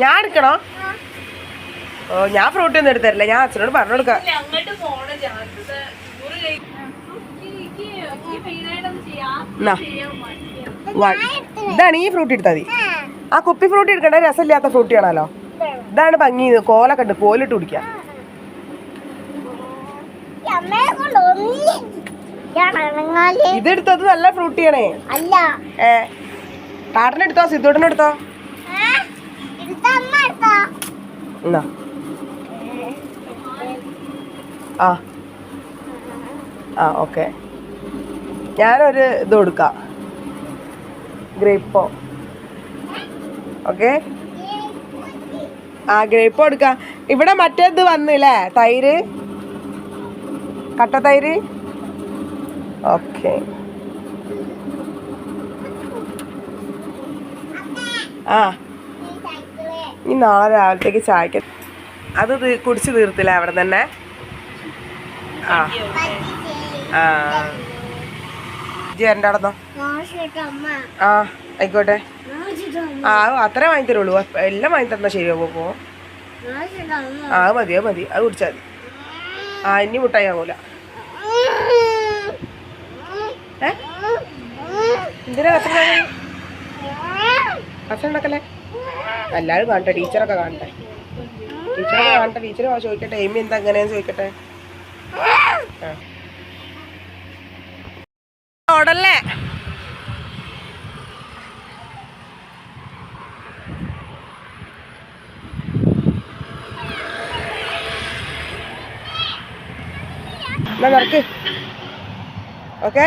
ഞാൻ എടുക്കണോ? ഓ ഞാൻ ഫ്രൂട്ട് ഒന്നും എടുത്തരില്ല. ഞാൻ അച്ഛനോട് പറഞ്ഞു കൊടുക്കാം. ഇതാണ് ഈ ഫ്രൂട്ട് എടുത്താൽ മതി ആ കുപ്പി ഫ്രൂട്ട് എടുക്കണ്ട രസമില്ലാത്ത ഫ്രൂട്ടിയാണല്ലോ ഇതാണ് ഭംഗി. കോലൊക്കെ ഉണ്ട്. കോലിട്ട് കുടിക്കാം. കൊണ്ട് ഇതെടുത്തത് നല്ല ഫ്രൂട്ടിയാണേ അല്ല. ഏ. കാട്ടനെടുത്തോ സിദ്ധോട്ടനെടുത്തോ എന്നാ ആ ആ ഓക്കെ ഞാനൊരു ഇത് കൊടുക്കാം. ഗ്രേപ്പോ. ഓക്കെ ആ ഗ്രേപ്പ് കൊടുക്കാം ഇവിടെ മറ്റേത് വന്നില്ലേ? തൈര്? കട്ട തൈര് ഓക്കെ ആ. ഇനി നാളെ രാവിലത്തേക്ക് ചായക്ക് അത് കുടിച്ചു തീർത്തില്ല അവിടെ തന്നെ? ആ. ആ. ഇജ്ജ് എന്റെ ആ ആയിക്കോട്ടെ. ആ അത്ര വാങ്ങി തരുള്ളൂ. എല്ലാം വാങ്ങി തന്നാൽ ശരിയാവും പോ ആ മതി അത് മതി. അത് കുടിച്ചാൽ മതി. ആ ഇനി മുട്ടായി ആവൂല എന്തിനാ കച്ചറ കച്ചറ ഉണ്ടാക്കല്ലേ എല്ലാവരും കാണട്ടെ ടീച്ചറൊക്കെ കാണട്ടെ. ടീച്ചറൊക്കെ കാണട്ടെ ടീച്ചർ ചോദിക്കട്ടെ. എമ്മി എന്താ എങ്ങനെയാന്ന് ചോദിക്കട്ടെ. ഓടല്ലേ? എന്നാ നടക്ക്. ഓക്കെ?